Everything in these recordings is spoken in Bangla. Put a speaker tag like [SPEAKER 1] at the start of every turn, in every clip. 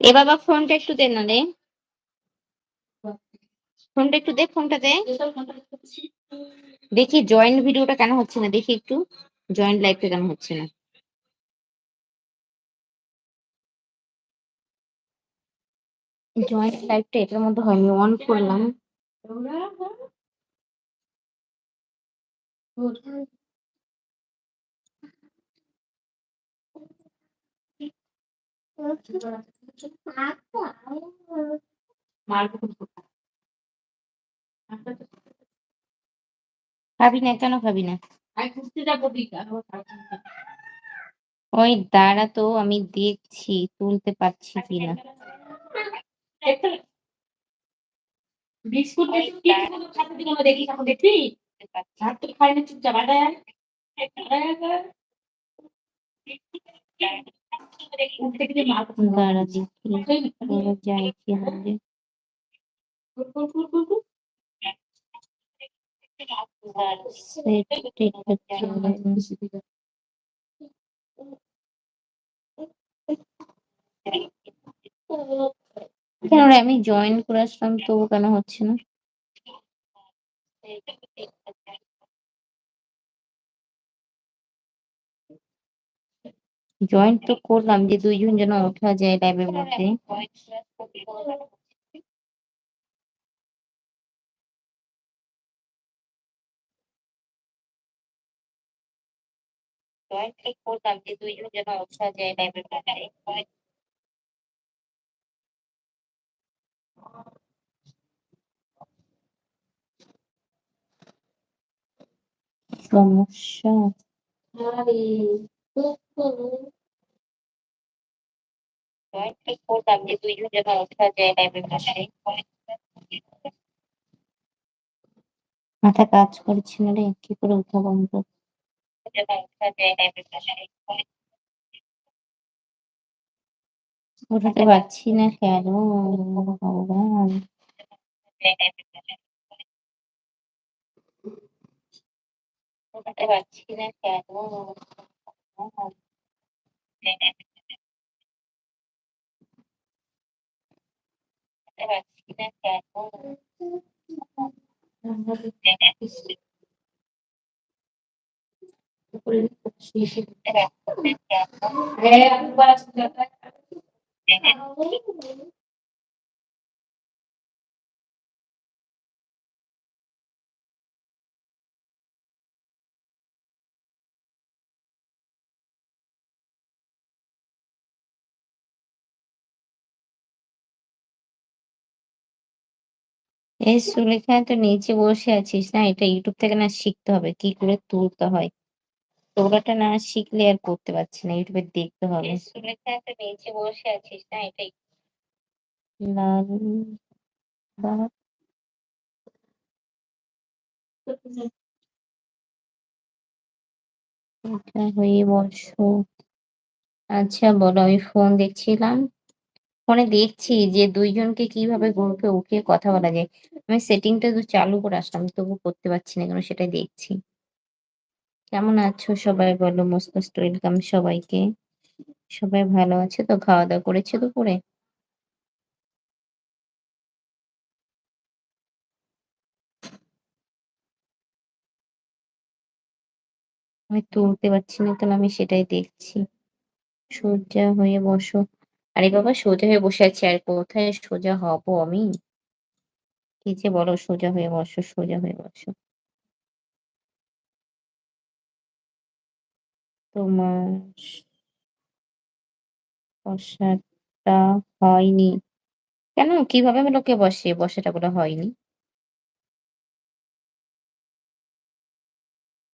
[SPEAKER 1] এ বাবা ফোনটা একটু দে না রে। ফোনটা একটু দে, ফোনটা দে। দেখি জয়েন্ট ভিডিওটা কেন হচ্ছে না, দেখি একটু। জয়েন্ট লাইভটা কেন হচ্ছে না। জয়েন্ট লাইভটা এটার মধ্যে হয়নি অন করলাম। খাবি না, কেন খাবি না? ওই দাঁড়া তো, আমি দেখছি, তুলতে পারছি কিনা।
[SPEAKER 2] বিস্কুট কি খাতে দিল দেখি এখন দেখবি ভাত তো খাই না চুপচাপ আদায় উঠতে
[SPEAKER 1] কেন আমি জয়েন করে আসলাম, তবু কেন হচ্ছে না? জয়েন তো করলাম যে দুইজন যেন ওঠা যায় লাইভের মধ্যে। জয়েন করলাম যে দুইজন যেন ওঠা যায় লাইভের মধ্যে। সমস্যা জয়েন তো করলাম যে দুইজন যেন ওঠা যায় লাইভের মধ্যে মাথা কাজ করছে না রে কি করে উঠা বন্ধ? উঠাতে পারছি না কেন? ভগবান। উঠাতে পারছি না কেন ভগবান। উঠাতে পারছি না কেন এই সুলেখা তো নিচে বসে আছিস না? এটা ইউটিউব থেকে না শিখতে হবে। কি করে তুলতে হয়? তোরাটা না শিখলে আর করতে পারছি না। ইউটিউবে দেখতে হবে। সুলেখা তো নিচে বসে আছিস না? এটা লাল এটা হয়ে বসো। আচ্ছা বলো, আমি ফোন দেখছিলাম। ফোনে দেখছি যে দুইজনকে কীভাবে গ্রুপে উঠিয়ে কথা বলা যায়। আমি সেটিংটা তো চালু করে আসলাম, তবু করতে পারছি না, কেন সেটাই দেখছি। কেমন আছো সবাই বলো? মস্ত ওয়েলকাম সবাইকে। সবাই ভালো আছে? তো খাওয়া দাওয়া করেছে তো দুপুরে? আমি তুলতে পারছি না কেন আমি সেটাই দেখছি। সোজা হয়ে বসো। আরে বাবা, সোজা হয়ে বসে আছি, আর কোথায় সোজা হব আমি? কি যে বলো, সোজা হয়ে বসো, সোজা হয়ে বসো। তোমার বসাটা হয়নি। কেন? কীভাবে আমি লোকে বসে? বসাটা বলে হয়নি।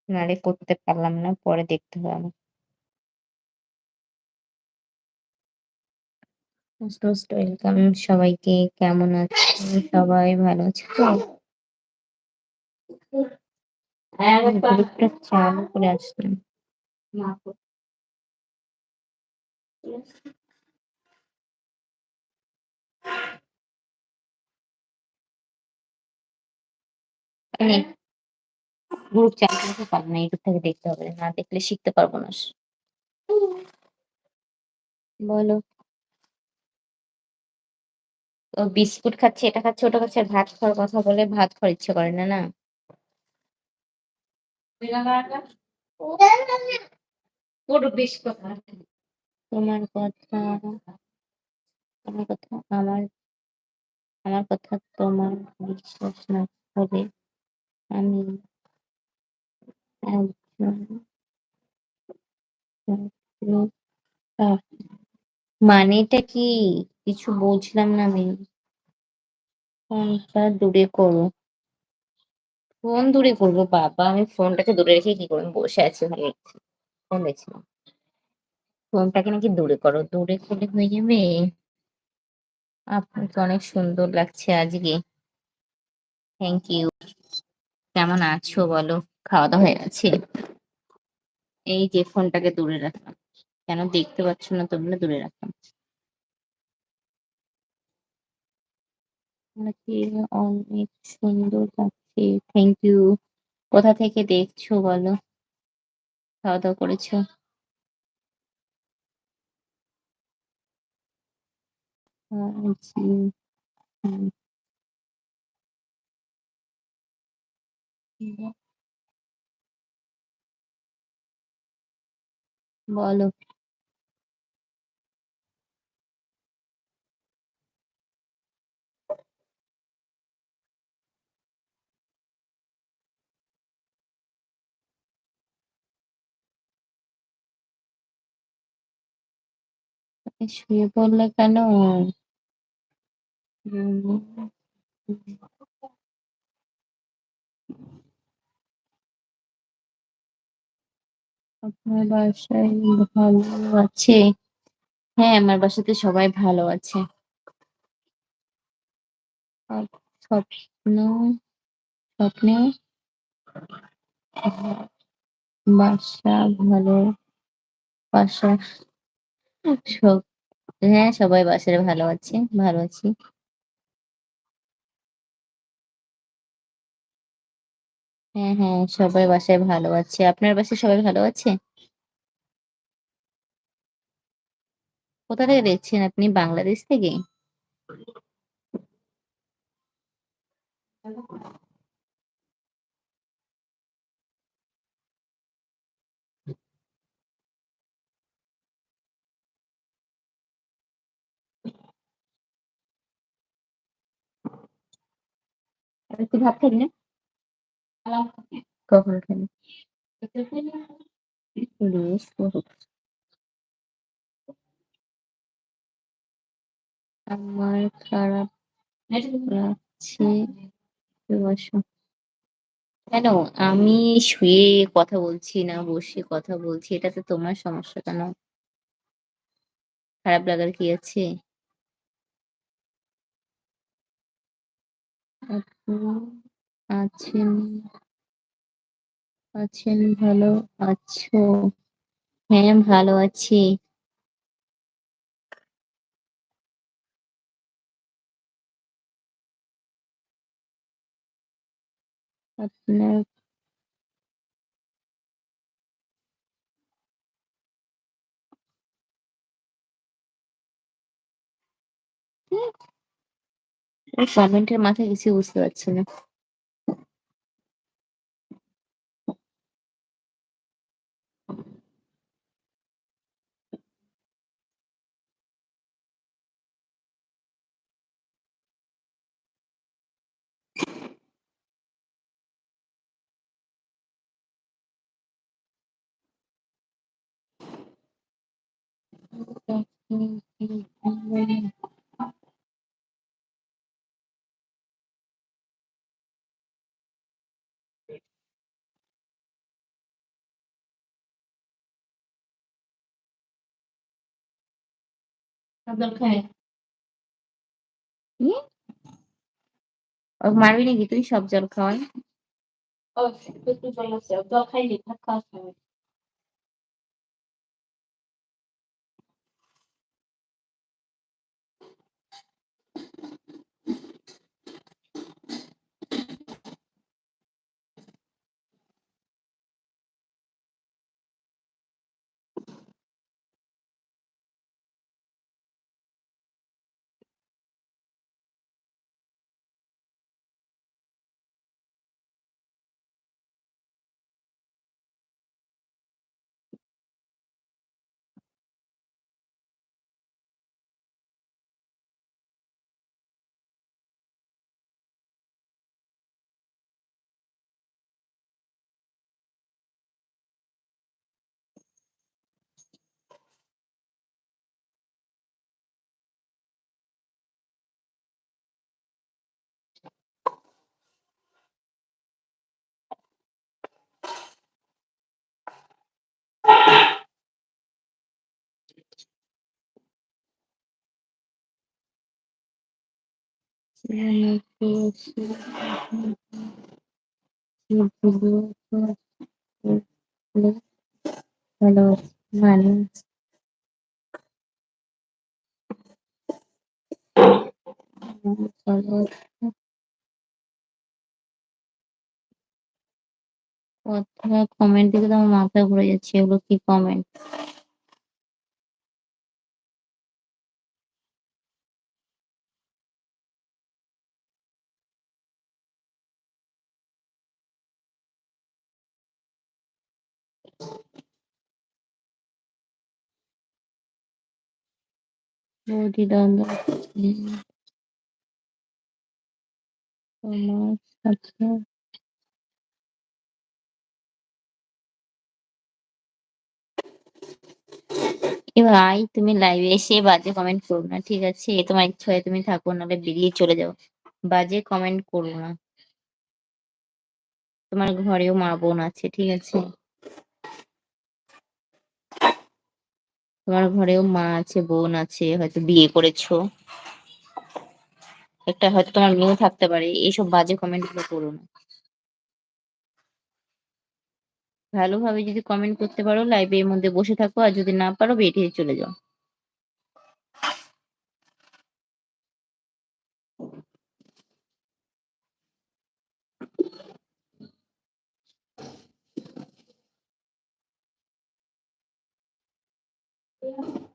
[SPEAKER 1] নারে করতে পারলাম না, পরে দেখতে হবে আমার মোস্ট ওয়েলকাম সবাইকে। কেমন আছো? সবাই ভালো আছে গ্রুপটা চালু করে গ্রুপ চালু করতে পারব না ইউটিউব থেকে দেখতে হবে। না দেখলে শিখতে পারব না। বলো। বিস্কুট খাচ্ছে এটা খাচ্ছে ওটা খাচ্ছে ভাত খাওয়ার কথা বলে ভাত খাওয়ার ইচ্ছে করে না না? তোমার কথা আমার কথা আমার আমার কথা তোমার বিশ্বাস না হবে আমি একজন মানেটা কি? কিছু বুঝলাম না আমি। ফোনটা দূরে করো। ফোন দূরে করব, বাবা। আমি ফোনটাকে দূরে রেখে কি করব? বসে আছি লাগছে ফোন দেখছিলাম। ফোনটাকে নাকি দূরে করো। দূরে করলে হয়ে যাবে। আপনাকে অনেক সুন্দর লাগছে আজকে। থ্যাংক ইউ কেমন আছো বলো? খাওয়া দাওয়া হয়ে গেছে? এই যে ফোনটাকে দূরে রাখলাম। কেন দেখতে পাচ্ছ না তোমরা দূরে রাখলাম। আপনাকে অনেক সুন্দর লাগছে। থ্যাংক ইউ কোথা থেকে দেখছ বলো? খাওয়া দাওয়া করেছ হুম, বলো। শুয়ে পড়লে কেন? আপনার বাসায় ভালো আছে? হ্যাঁ আমার বাসাতে সবাই ভালো আছে। স্বপ্ন, স্বপ্নে বাসা ভালো, বাসা সব হ্যাঁ সবাই বাসায় ভালো আছে, ভালো আছি। হ্যাঁ হ্যাঁ সবাই বাসায় ভালো আছে। আপনার বাসায় সবাই ভালো আছে? কোথা থেকে দেখছেন আপনি? বাংলাদেশ থেকে? তুই ভাত খাবি না? কখন খাবি? আমার খারাপ লাগছে কেন? আমি শুয়ে কথা বলছি না বসে কথা বলছি এটাতে তোমার সমস্যা কেন? খারাপ লাগার কি আছে? আছেন আছেন ভালো আছো? হ্যাঁ ভালো আছি। আপনার কমেন্টের মাথায় কিছু বুঝতে পারছি না।
[SPEAKER 2] জল খায়
[SPEAKER 1] মারবি নাকি তুই সব জল খাওয়াই
[SPEAKER 2] জল আছে জল খাইনি ভাত খাওয়ার
[SPEAKER 1] কথা কমেন্ট দেখে তো আমার মাথা ঘুরে যাচ্ছে এগুলো কি কমেন্ট বৌদি দাদা উম, এ ভাই তুমি লাইভে এসে বাজে কমেন্ট করো না ঠিক আছে? তোমার ইচ্ছা হয় তুমি থাকো নাহলে বেরিয়ে চলে যাও। বাজে কমেন্ট করো না। তোমার ঘরেও মা বোন আছে ঠিক আছে? তোমার ঘরেও মা আছে, বোন আছে, হয়তো বিয়ে করেছ। একটা হয়তো তোমার মেয়েও থাকতে পারে, এইসব বাজে কমেন্টগুলো করো না। ভালোভাবে যদি কমেন্ট করতে পারো লাইভের মধ্যে বসে থাকো, আর যদি না পারো, বেরিয়ে চলে যাও।
[SPEAKER 2] চল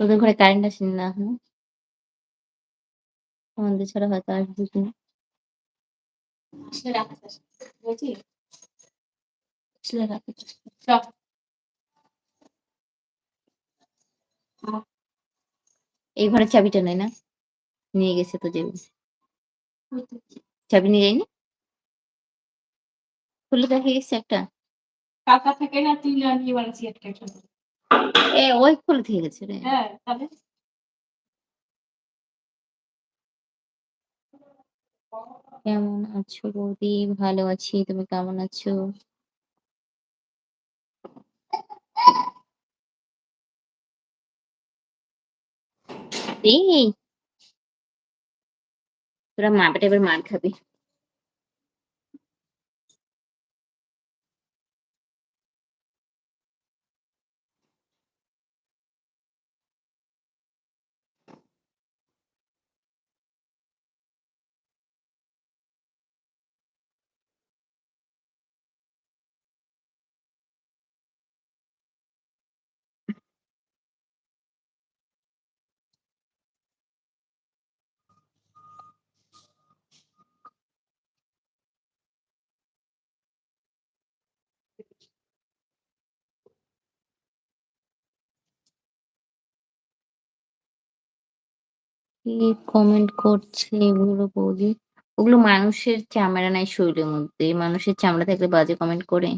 [SPEAKER 1] তোদের ঘরে কারেন্ট আসেনি না এখন আমাদের ছাড়া হয়তো আসবে কি না।
[SPEAKER 2] ছেলে রাখা বুঝছি ছেলে রাখা চল
[SPEAKER 1] এই ঘরের চাবিটা নেই না নিয়ে গেছে তো যে চাবি নিয়ে যায়নি? খুলে দেখে গেছে একটা।
[SPEAKER 2] কাকা থেকে না তুই নিয়ে বানাচ্ছি একটা একটা
[SPEAKER 1] এ ওই খুলে থেকে গেছে রে।
[SPEAKER 2] হ্যাঁ তাহলে।
[SPEAKER 1] কেমন আছো বৌদি? ভালো আছি তুমি কেমন আছো? এই তোরা মা বেটা কি কমেন্ট করছে এগুলো বৌদি? ওগুলো মানুষের চামড়া নাই শরীরের মধ্যে। মানুষের চামড়া থাকলে বাজে কমেন্ট করে।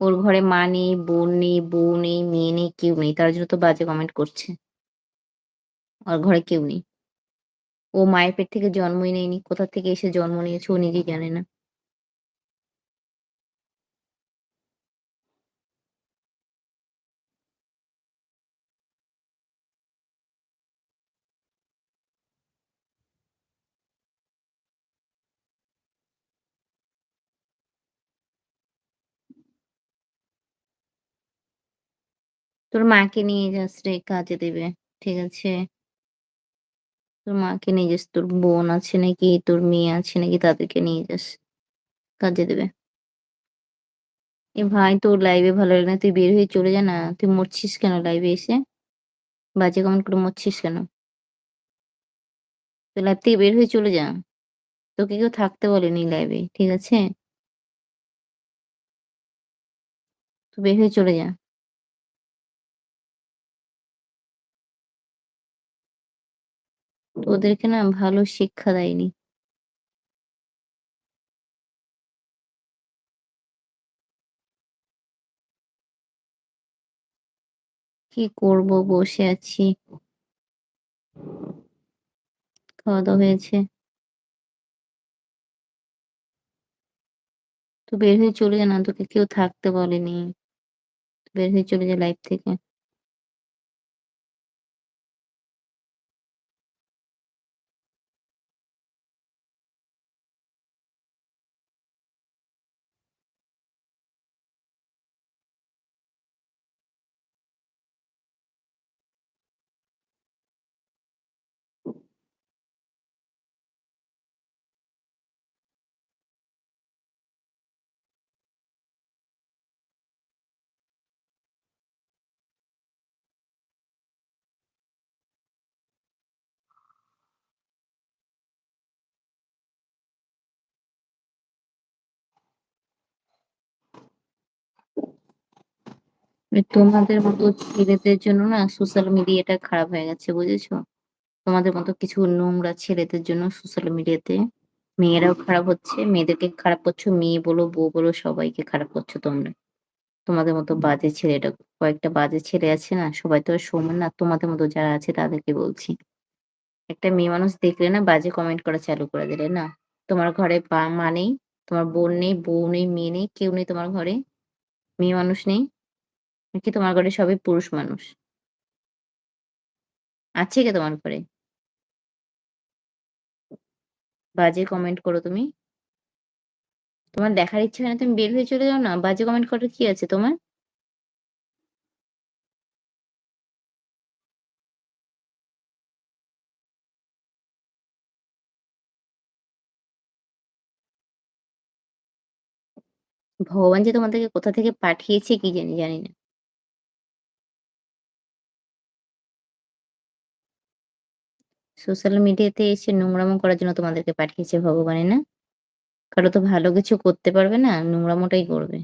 [SPEAKER 1] ওর ঘরে মা নেই, বোন নেই, বউ নেই, মেয়ে নেই, কেউ নেই। তার জন্য তো বাজে কমেন্ট করছে। ওর ঘরে কেউ নেই। ও মায়ের পেট থেকে জন্মই নেয়নি। কোথা থেকে এসে জন্ম নিয়েছে ও নিজেই জানে না। তোর মাকে নিয়ে যাস রে কাজে দেবে, ঠিক আছে তোর মাকে নিয়ে যাস তোর বোন আছে নাকি, তোর মেয়ে আছে নাকি, তাদেরকে নিয়ে যাস কাজে দেবে এ ভাই, তোর লাইভে ভালো লাগে না, তুই বের হয়ে চলে যা না, তুই মরছিস কেন লাইভে এসে বাজে কমেন্ট করে মরছিস কেন তুই লাইভ থেকে বের হয়ে চলে যা। তোকে কেউ থাকতে বলেনি লাইভে। ঠিক আছে? তুই বের হয়ে চলে যা। তোদেরকে না ভালো শিক্ষা দেয়নি। কি করব বসে আছি। খাওয়া-দাওয়া হয়েছে। তো বের হয়ে চলে যা না। তোকে কেউ থাকতে বলেনি। বের হয়ে চলে যা লাইফ থেকে। তোমাদের মতো ছেলেদের জন্য না সোশ্যাল মিডিয়াটা খারাপ হয়ে গেছে বুঝেছ? তোমাদের মতো কিছু নোংরা ছেলেদের জন্য সোশ্যাল মিডিয়াতে মেয়েরাও খারাপ হচ্ছে, মেয়েদেরকে খারাপ করছ, মেয়ে বলো, বউ বলো সবাইকে খারাপ করছ তোমরা। তোমাদের মতো বাজে ছেলেটা কয়েকটা বাজে ছেলে আছে না সবাই তো আর সমান না। তোমাদের মতো যারা আছে তাদেরকে বলছি। একটা মেয়ে মানুষ দেখলে না বাজে কমেন্ট করা চালু করে দিলে না। তোমার ঘরে বা মা নেই, তোমার বোন নেই, বউ নেই, মেয়ে নেই, কেউ নেই তোমার ঘরে? মেয়ে মানুষ নেই? নাকি তোমার ঘরে সবই পুরুষ মানুষ? আছে কে তোমার ঘরে? বাজে কমেন্ট করো তুমি। তোমার দেখার ইচ্ছে হয় না তুমি বের হয়ে চলে যাও না। বাজে কমেন্ট করার কি আছে তোমার? ভগবান যে তোমাদেরকে কোথা থেকে পাঠিয়েছে কি জানি, জানি না। সোশ্যাল মিডিয়াতে এসে নোংরামো করার জন্য তোমাদেরকে পাঠিয়েছে ভগবানে না? কারও তো ভালো কিছু করতে পারবে না, নোংরামোটাই করবে।